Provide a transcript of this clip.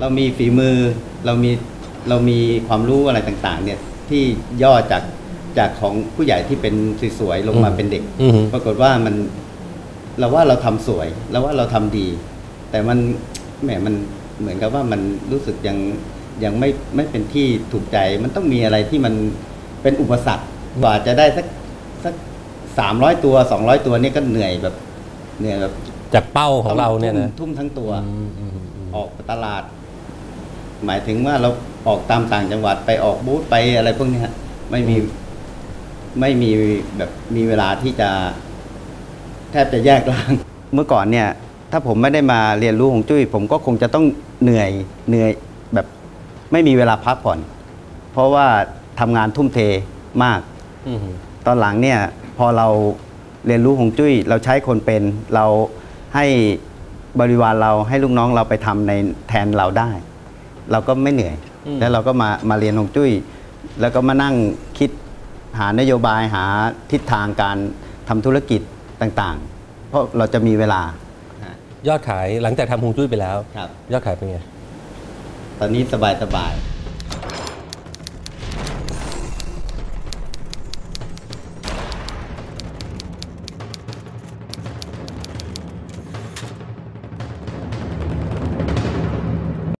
เรามีฝีมือเรามีเรามีความรู้อะไรต่างๆ เนี่ยที่ย่อจากจากของผู้ใหญ่ที่เป็นสวยๆลงมาอืมเป็นเด็ก อือฮึ ปรากฏว่ามันเราว่าเราทำสวยเราว่าเราทำดี แต่มันแหมมันเหมือนกับว่ามันรู้สึกยังยังไม่ไม่เป็นที่ถูกใจ มันต้องมีอะไรที่มันเป็นอุปสรรคกว่าจะได้สักสักสามร้อยตัวสองร้อยตัวนี่ก็เหนื่อยแบบเหนื่อยแบบจากเป้าของเราเนี่ยนะ ทุ่มทุ่มทั้งตัว อืมอืมอืม ออกตลาด หมายถึงว่าเราออกตามต่างจังหวัดไปออกบูธไปอะไรพวกเนี้ยไม่มีไม่มีแบบมีเวลาที่จะแทบจะแยกล่าง เมื่อก่อนเนี่ย ถ้าผมไม่ได้มาเรียนรู้ของจุ้ย ผมก็คงจะต้องเหนื่อยเหนื่อยแบบไม่มีเวลาพักผ่อน เพราะว่าทำงานทุ่มเทมากอืมตอนหลังเนี่ย พอเราเรียนรู้ของจุ้ย เราใช้คนเป็นเราให้บริวารเราให้ลูกน้องเราไปทำในแทนเราได้ เราก็ไม่เหนื่อยอืมแล้วเราก็มามาเรียนของจุ้ย แล้วก็มานั่งคิดหานโยบายหาทิศทางการทำธุรกิจต่างๆ เพราะเราจะมีเวลายอดขายหลังจากทำฮวงจุ้ยไปแล้วครับยอดขายเป็นไง ตอนนี้สบายสบายๆ